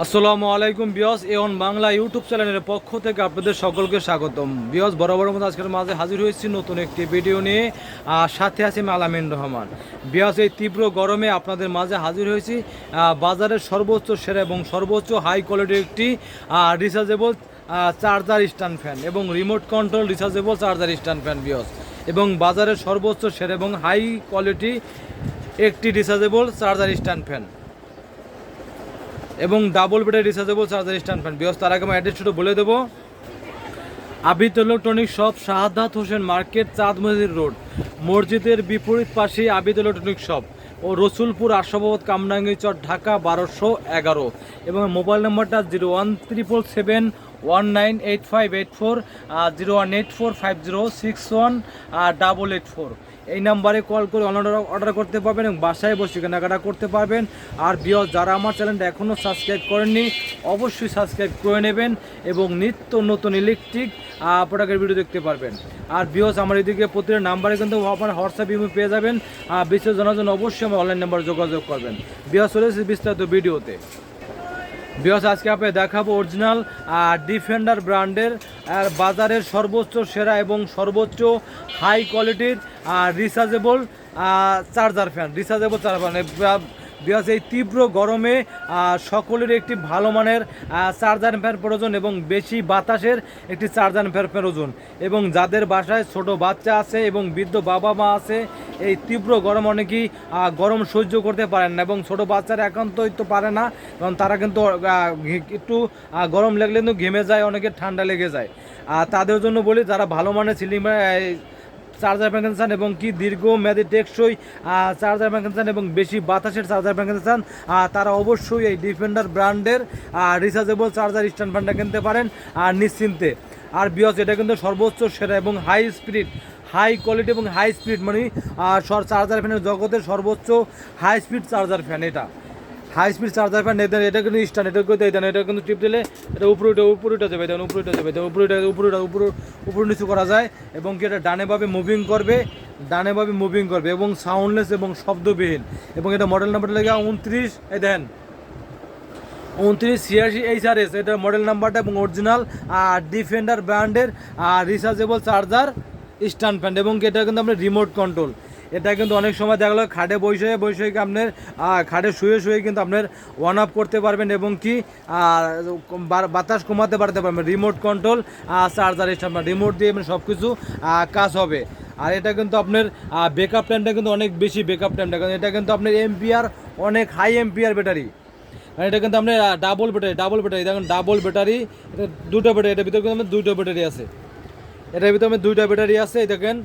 আসসালামু আলাইকুম বিয়স এওন বাংলা ইউটিউব চ্যানেলের পক্ষ থেকে আপনাদের সকলকে স্বাগতম। বিয়স বরাবর মতো আজকের মাঝে হাজির হয়েছি নতুন একটি ভিডিও নিয়ে, আর সাথে আছি আমি আলামিন রহমান। বিয়স এই তীব্র গরমে আপনাদের মাঝে হাজির হয়েছি বাজারের সর্বোচ্চ সেরা এবং সর্বোচ্চ হাই কোয়ালিটির একটি রিচার্জেবল চার্জার স্ট্যান্ড ফ্যান এবং remote control rechargeable charger stand fan বিয়স এবং বাজারের সর্বোচ্চ সেরা এবং হাই কোয়ালিটি একটি রিচার্জেবল চার্জার স্ট্যান্ড ফ্যান এবং ডাবল বেডের rechargeable charger stand fan because তার আগে আমি অ্যাড্রেস শুধু বলে দেবো। Abid electronic shop Shahadat Hossain market Chand Masjid road মসজিদের বিপরীত পাশে আবিদ ইলেকট্রনিক শপ ও রসুলপুর আশাবাদ কামরাঙ্গি চর, ঢাকা বারোশো এগারো। এবং মোবাইল নাম্বারটা zero one triple seven one nine eight five eight four zero one eight four five zero six one double eight four এই নাম্বারে কল করে অনলাইন অর্ডার করতে পারবেন এবং বাসায় বসে কেনাকাটা করতে পারবেন। আর বিয়স যারা আমার চ্যানেলটা এখনও সাবস্ক্রাইব করেননি, অবশ্যই সাবস্ক্রাইব করে নেবেন এবং নিত্য নতুন ইলেকট্রিক প্রোডাক্টের ভিডিও দেখতে পারবেন। আর বিয়স আমার এদিকে প্রতিটা নাম্বারে কিন্তু আপনার হোয়াটসঅ্যাপ ইমো পেয়ে যাবেন। আর বিশেষ জানার জন্য অবশ্যই আমার অনলাইন নাম্বারে যোগাযোগ করবেন। বিয়স চলে বিস্তারিত ভিডিওতে বিকজ আজকে আপনাকে দেখাবো অরিজিনাল ডিফেন্ডার ব্র্যান্ডের আর বাজারের সর্বোচ্চ সেরা এবং সর্বোচ্চ হাই কোয়ালিটির rechargeable charger fan rechargeable charger fan because এই তীব্র গরমে সকলের একটি ভালো মানের চার্জার ফ্যান প্রয়োজন এবং বেশি বাতাসের একটি চার্জার ফ্যান প্রয়োজন। এবং যাদের বাসায় ছোট বাচ্চা আছে এবং বৃদ্ধ বাবা মা আছে, এই তীব্র গরম অনেকেই গরম সহ্য করতে পারেন না এবং ছোট বাচ্চারা একান্তই তো পারে না, কারণ তারা কিন্তু একটু গরম লাগলে কিন্তু ঘেমে যায়, অনেকে ঠান্ডা লেগে যায়। আর তাদের জন্য বলি, যারা ভালো মানের সিলিং চার্জার প্যাকেজ চান এবং কি দীর্ঘ মেয়াদী টেকসই চার্জার প্যাকেজ চান এবং বেশি বাতাসের চার্জার প্যাকেজ চান তারা অবশ্যই এই ডিফেন্ডার ব্র্যান্ডের রিচার্জেবল চার্জার স্ট্যান্ড ফ্যানটা কিনতে পারেন আর নিশ্চিন্তে। আর বিয়স, এটা কিন্তু সর্বোচ্চ সেরা এবং হাই স্পিড হাই কোয়ালিটি এবং হাই স্পিড মানে চার্জার ফ্যানের জগতের সর্বোচ্চ হাই স্পিড চার্জার ফ্যান এটা। হাই স্পিড চার্জার ফ্যান এটা এটা কিন্তু স্ট্যান্ড এটা কিন্তু দেন, এটা কিন্তু টিপ দিলে এটা উপরে উঠে উপরে উঠে যাবে দেখুন উপরে উঠে যাবে দেখুন উপরে উঠে উপরে উঠে, উপরে উপরে নিচু করা যায় এবং কি এটা ডানেভাবে মুভিং করবে ডানেভাবে মুভিং করবে এবং সাউন্ডলেস এবং শব্দবিহীন এবং এটা মডেল নাম্বারটা লেগে উনত্রিশ, এই দেন, উনত্রিশ, ছিয়াশি এইচ আর এস এটা মডেল নাম্বারটা এবং অরিজিনাল আর ডিফেন্ডার ব্র্যান্ডের আর রিচার্জেবল চার্জার স্ট্যান্ড ফ্যান এবং এটা কিন্তু আপনার রিমোট কন্ট্রোল এটা কিন্তু অনেক সময় দেখা গেলো খাটে বসে বসে আপনার খাটে শুয়ে শুয়ে কিন্তু আপনার ওয়ান আপ করতে পারবেন এবং কি বাতাস কমাতে পারতে পারবেন। Remote control charger stand remote দিয়ে কাজ সবকিছু আহ, কাজ হবে। আর এটা কিন্তু আপনার বেকআপ টাইমটা কিন্তু অনেক বেশি বেকআপ টাইমটা কারণ এটা কিন্তু আপনার এমপিআর অনেক হাই এমপিআর ব্যাটারি আর এটা কিন্তু আপনার ডাবল ব্যাটারি ডাবল ব্যাটারি দেখুন ডাবল ব্যাটারি এটা দুটো ব্যাটারি এটার ভিতরে কিন্তু আপনার দুটো ব্যাটারি আছে। এটার ভিতরে আপনার দুইটা ব্যাটারি আছে দেখেন।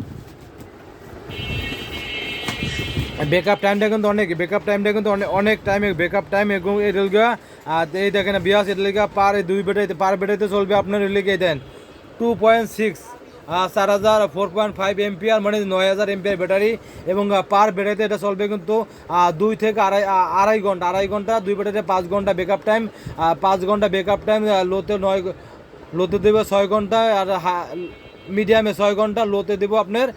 বেকআপ টাইমটা কিন্তু অনেক বেকআপ টাইমটা কিন্তু অনেক অনেক টাইমে বেকআপ টাইম এবং এই আর এই দেখেন বিয়াস এটা লেগে পার দুই বেটাইতে, পার বেটারিতে চলবে আপনার লেগে দেন টু পয়েন্ট সিক্স চার হাজার ফোর পয়েন্ট ফাইভ এমপিআর মানে নয় হাজার এমপিআর ব্যাটারি এবং পার ব্যাটারিতে এটা চলবে কিন্তু দুই থেকে আড়াই আড়াই ঘণ্টা আড়াই ঘণ্টা, দুই ব্যাটারিতে পাঁচ ঘণ্টা বেকআপ টাইম পাঁচ ঘণ্টা বেকআপ টাইম লোতে নয়, লোতে দেবে ছয় ঘণ্টা, আর মিডিয়ামে ছয় ঘণ্টা লোতে দেবো আপনার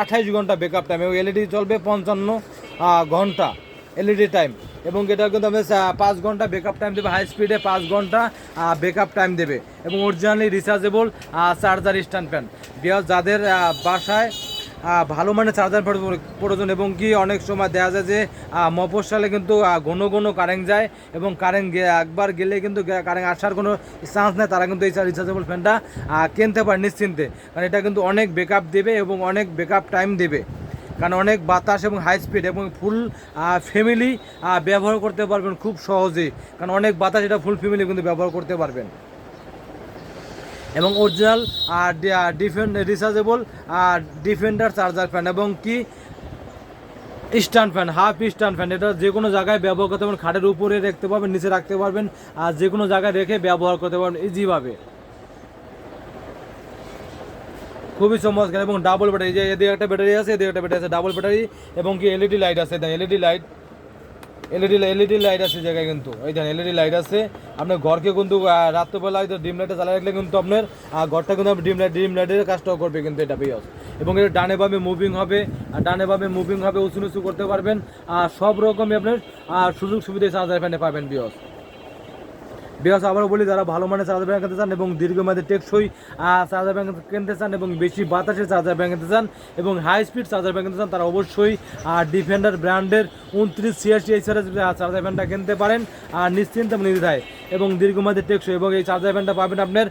আঠাইশ ঘণ্টা বেকআপ টাইম এবং এলইডি চলবে পঞ্চান্ন ঘণ্টা এলইডি টাইম এবং এটা কিন্তু আমি পাঁচ ঘণ্টা বেকআপ টাইম দেবে হাই স্পিডে পাঁচ ঘণ্টা বেকআপ টাইম দেবে। এবং originally rechargeable charger stand fan যাদের বাসায় ভালো মানের চার্জার প্রয়োজন এবং কি অনেক সময় দেখা যায় যে আহ, মফস্বলে কিন্তু ঘন ঘন কারেন্ট যায় এবং কারেন্ট একবার গেলে কিন্তু কারেন্ট আসার কোনো চান্স নেই তারা কিন্তু এই রিচার্জেবল ফ্যানটা কিনতে পারে নিশ্চিন্তে। কারণ এটা কিন্তু অনেক ব্যাকআপ দেবে এবং অনেক ব্যাকআপ টাইম দেবে। কারণ অনেক বাতাস এবং হাই স্পিড এবং ফুল ফ্যামিলি ব্যবহার করতে পারবেন খুব সহজেই। কারণ অনেক বাতাস এটা ফুল ফ্যামিলি কিন্তু ব্যবহার করতে পারবেন। এবং original defend rechargeable Defender, charger fan এবং কি? Stand fan half stand fan এটা যে কোনো জায়গায় ব্যবহার করতে পারবেন। খাটের উপরে রাখতে পারবেন নিচে রাখতে পারবেন, আর যে কোনো জায়গায় রেখে ব্যবহার করতে পারবেন ইজিভাবে খুবই চমৎকার এবং ডাবল ব্যাটারি যে এদিকে একটা ব্যাটারি আছে, এদিকে একটা ব্যাটারি আছে ডাবল ব্যাটারি এবং কি এলইডি লাইট আছে LED light LED LED light আছে জায়গায় কিন্তু। এই দেখেন এলইডি লাইট আছে। আপনার ঘরকে কিন্তু রাত্রেবেলা হয়তো ডিম লাইটে চালা রাখলে কিন্তু আপনার ঘরটা কিন্তু ডিম লাইট ডিম লাইটের কাজটাও করবে কিন্তু এটা বিয়স। এবং এটা ডানে বামে মুভিং হবে, আর ডানে বামে মুভিং হবে, উঁচু নিচু করতে পারবেন। আর সব রকমই আপনার সুযোগ সুবিধা চার্জার ফ্যানে পাবেন বিয়স। বিকজ আবারও বলি, যারা ভালো মানের চার্জার ব্যাংক চান এবং দীর্ঘমেয়াদী টেকসই চার্জার ব্যাংক কিনতে চান এবং বেশি বাতাসের চার্জার ব্যাংক কিনতে চান এবং হাই স্পিড চার্জার ব্যাংক চান, তারা অবশ্যই ডিফেন্ডার ব্র্যান্ডের উনত্রিশ ছিয়াশি এই চার্জার ব্যান্ডটা কিনতে পারেন আর নিশ্চিন্ত নির্ধায় এবং দীর্ঘমেয়াদী টেকসই এবং এই চার্জার ব্যান্ডটা পাবেন আপনার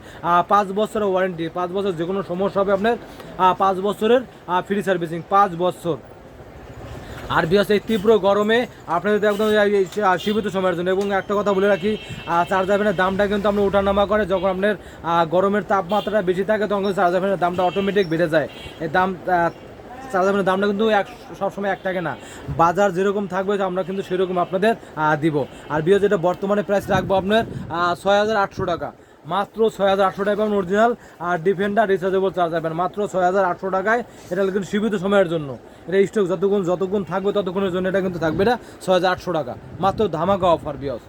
পাঁচ বছরের ওয়ারেন্টি পাঁচ বছর যে কোনো সমস্যা হবে আপনার পাঁচ বছরের ফ্রি সার্ভিসিং পাঁচ বছর। আর বিকজ এই তীব্র গরমে আপনাদের একদম সীমিত সময়ের জন্য। এবং একটা কথা বলে রাখি চার্জার ফ্যানের দামটা কিন্তু আপনার ওঠানামা করে, যখন আপনার গরমের তাপমাত্রাটা বেশি থাকে, তখন কিন্তু ফ্যানের দামটা অটোমেটিক বেড়ে যায়। এই দাম চার্জার দামটা কিন্তু এক, সবসময় এক থাকে না। বাজার যেরকম থাকবে, আমরা কিন্তু সেরকম আপনাদের দিব। আর বিকজ এটা বর্তমানে প্রাইস রাখব আপনার ছয় হাজার আটশো টাকা। মাত্র ছয় হাজার আটশো টাকা পাবেন অরিজিনাল আর ডিফেন্ডার রিচার্জেবল চার্জার পাবেন। মাত্র ছয় হাজার আটশো টাকায় এটা কিন্তু সীমিত সময়ের জন্য। এটা স্টক যতক্ষণ যতক্ষণ থাকবে ততক্ষণের জন্য এটা কিন্তু থাকবে না ছয় হাজার আটশো টাকা। মাত্র ধামাকা অফার বিয়স।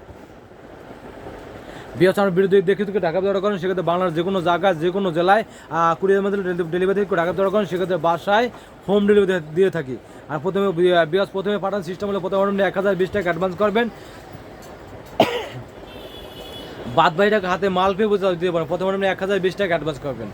বিয়স, আমার বিরুদ্ধে দেখে থেকে ঢাকা দৌড়া করেন সেক্ষেত্রে বাংলার যে কোনো জায়গায়, যে কোনো জেলায় কুড়ির মধ্যে ডেলিভারি ঢাকা দৌড়া করেন সেক্ষেত্রে বাসায় হোম ডেলিভারি দিয়ে থাকি। আর প্রথমে, বিয়স, প্রথমে পাঠান সিস্টেম হলে প্রথমে এক হাজার বিশ টাকা অ্যাডভান্স করবেন। বাদ বাকি হাতে মাল পেয়ে বুঝতে দিতে পারেন প্রথমে আপনি এক হাজার বিশ টাকা অ্যাডভান্স করবেন।